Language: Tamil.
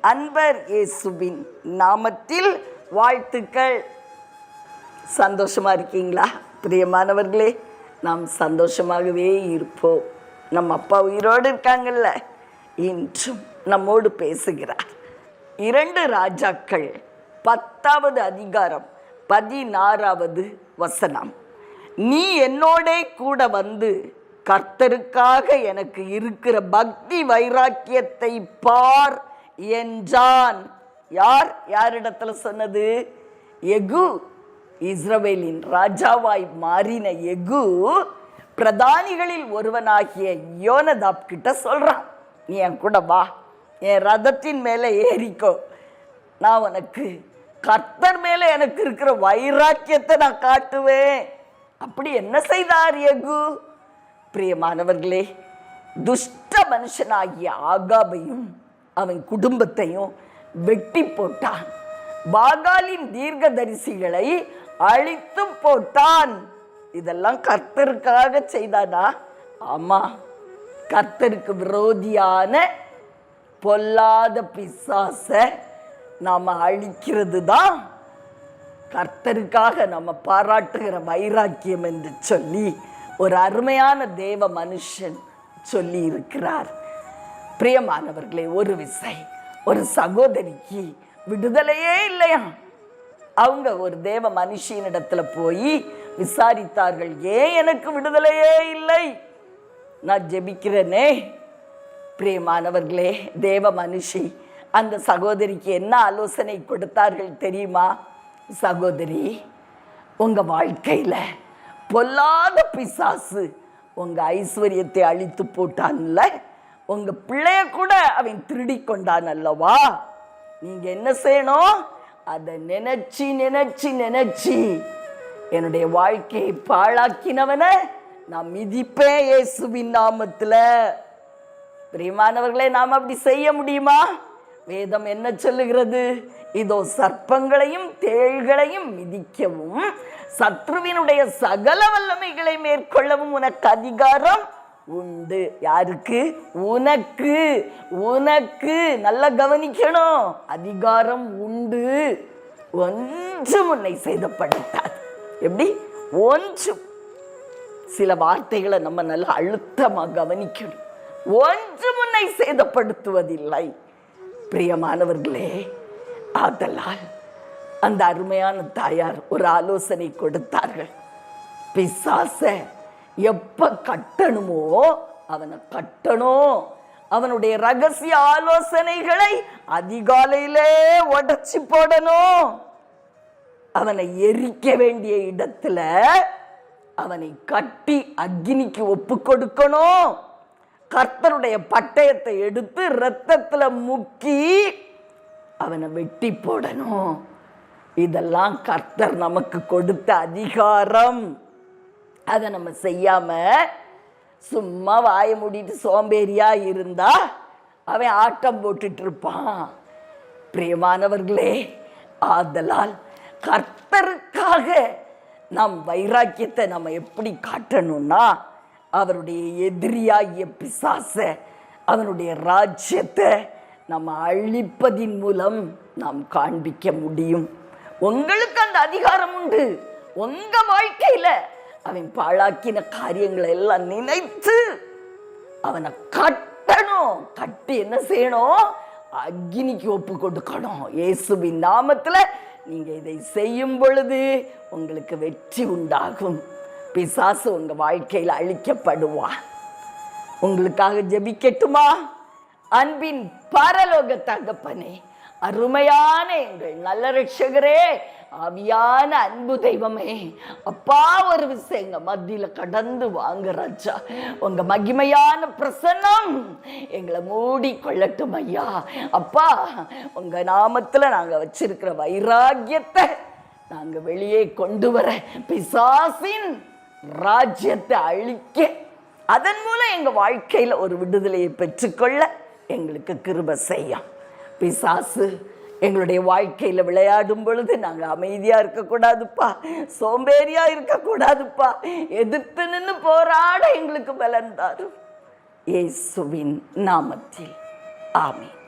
அன்பர் இயேசுவின் நாமத்தில் வாழ்த்துக்கள். சந்தோஷமா இருக்கீங்களா? பிரியமானவர்களே நாம் சந்தோஷமாகவே இருப்போம். நம்ம அப்பா உயிரோடு இருக்காங்கல்ல இன்றும் நம்மோடு பேசுகிறார். இரண்டு ராஜாக்கள் பத்தாவது அதிகாரம் பதினாறாவது வசனம். நீ என்னோட கூட வந்து கர்த்தருக்காக எனக்கு இருக்கிற பக்தி வைராக்கியத்தை பார் என்றான். யார்? யாரிடத்துல சொன்னது? எகு இஸ்ரவேலின் ராஜாவாய் மாறின எகு பிரதானிகளில் ஒருவனாகிய யோனதாப் கிட்ட சொல்றான். நீ என் கூட வா. என் ரதத்தின் மேலே ஏறிக்கோ. நான் உனக்கு கர்த்தர் மேலே எனக்கு இருக்கிற வைராக்கியத்தை நான் காட்டுவேன். அப்படி என்ன செய்தார் எகு? பிரியமானவர்களே துஷ்ட மனுஷனாகிய ஆகாபையும் அவன் குடும்பத்தையும் வெட்டி போட்டான். பாகாலின் தீர்க்கதரிசிகளை அழித்து போட்டான். இதெல்லாம் கர்த்தருக்காக செய்தானா? ஆமா கர்த்தருக்கு விரோதியான பொல்லாத பிசாச நாம அழிக்கிறது தான் கர்த்தருக்காக நம்ம பாராட்டுகிற வைராக்கியம் என்று சொல்லி ஒரு அருமையான தேவ மனுஷன் சொல்லி இருக்கிறார் பிரியமானவர்களே ஒரு விசை ஒரு சகோதரிக்கு விடுதலையே இல்லையா? அவங்க ஒரு தேவ மனுஷியனிடத்துல போய் விசாரித்தார்கள் ஏன் எனக்கு விடுதலையே இல்லை? நான் ஜெபிக்கிறேனே. பிரியமானவர்களே தேவ மனுஷி அந்த சகோதரிக்கு என்ன ஆலோசனை கொடுத்தார்கள் தெரியுமா? சகோதரி உங்கள் வாழ்க்கையில் பொல்லாத பிசாசு. உங்கள் ஐஸ்வர்யத்தை அழித்து போட்டான்ல. உங்கள் பிள்ளைய கூட அவன் திருடி கொண்டான் அல்லவா நீங்கள் என்ன செய்யணும்? அதை நினச்சி நினச்சி நினச்சி. என்னுடைய வாழ்க்கையை பாழாக்கினவனை நான் மிதிப்பேன் இயேசுவின் நாமத்தில். பிரியமானவர்களே நாம் அப்படி செய்ய முடியுமா? வேதம் என்ன சொல்லுகிறது? இதோ சர்ப்பங்களையும் தேள்களையும் மிதிக்கவும் சத்ருவினுடைய சகல வல்லமைகளை மேற்கொள்ளவும் உனக்கு அதிகாரம் உண்டு. யாருக்கு? உனக்கு. உனக்கு. நல்லா கவனிக்கணும். அதிகாரம் உண்டு. ஒன்றும் உன்னை செய்தப்படுத்தாது எப்படி? ஒன்றும். சில வார்த்தைகளை நம்ம நல்லா அழுத்தமா கவனிக்கணும். ஒன்று முன்னை சேதப்படுத்துவதில்லை. பிரியமானவர்களே ஆதலால் அந்த அருமையான தாயார் ஒரு ஆலோசனை கொடுத்தார்கள். பிசாச எப்ப கட்டணுமோ அவனை கட்டணும். அவனுடைய ரகசிய ஆலோசனைகளை அதிகாலையிலே உடச்சி போடணும். அவனை எரிக்க வேண்டிய இடத்துல அவனை கட்டி அக்னிக்கு ஒப்பு கொடுக்கணும். கர்த்தருடைய பட்டயத்தை எடுத்து ரத்தத்தில் முக்கி அவனை வெட்டி போடணும். இதெல்லாம் கர்த்தர் நமக்கு கொடுத்த அதிகாரம். அதை நம்ம செய்யாம சும்மா வாயை மூடிட்டு சோம்பேறியா இருந்தா அவன் ஆட்டம் போட்டுட்டு இருப்பான். பிரியமானவர்களே ஆதலால் கர்த்தருக்காக நம் வைராக்கியத்தை நம்ம எப்படி காட்டணும்னா அவருடைய எதிரியாகிய பிசாச அவனுடைய ராஜ்யத்தை நம்ம அழிப்பதின் மூலம் நாம் காண்பிக்க முடியும். உங்களுக்கு அந்த அதிகாரம் உண்டு. உங்க வாழ்க்கையில அவன் பாழாக்கின காரியங்களை எல்லாம் நினைத்து அவனை கட்டணும். கட்டி என்ன செய்யணும்? அக்னிக்கு ஒப்பு கொடுக்கணும். இயேசுவின் நாமத்துல நீங்க இதை செய்யும் பொழுது உங்களுக்கு வெற்றி உண்டாகும். பிசாசு உங்கள் வாழ்க்கையில் அழிக்கப்படுவான். உங்களுக்காக ஜெபிக்கட்டுமா? அன்பின் பரலோக தகப்பனே அருமையான எங்கள் நல்ல ரட்சகரே ஆவியான அன்பு தெய்வமே அப்பா ஒரு விஷயம் எங்க மத்தியில கடந்து வாங்க ராஜா. உங்க மகிமையான பிரசன்னம் எங்களை மூடி கொள்ளட்டும் ஐயா. அப்பா உங்க நாமத்துல நாங்க வச்சிருக்கிற வைராக்கியத்தை நாங்க வெளியே கொண்டு வர பிசாசின் ராஜ்யத்தை அழிக்க அதன் மூலம் எங்க வாழ்க்கையில ஒரு விடுதலையை பெற்றுக்கொள்ள எங்களுக்கு கிருப செய்யும் பிசாசு எங்களுடைய வாழ்க்கையில விளையாடும் பொழுது நாங்கள் அமைதியா இருக்கக்கூடாதுப்பா சோம்பேறியா இருக்கக்கூடாதுப்பா. எதிர்த்து நின்று போராட எங்களுக்கு பலன் தாரும். இயேசுவின் நாமத்தில். ஆமென்.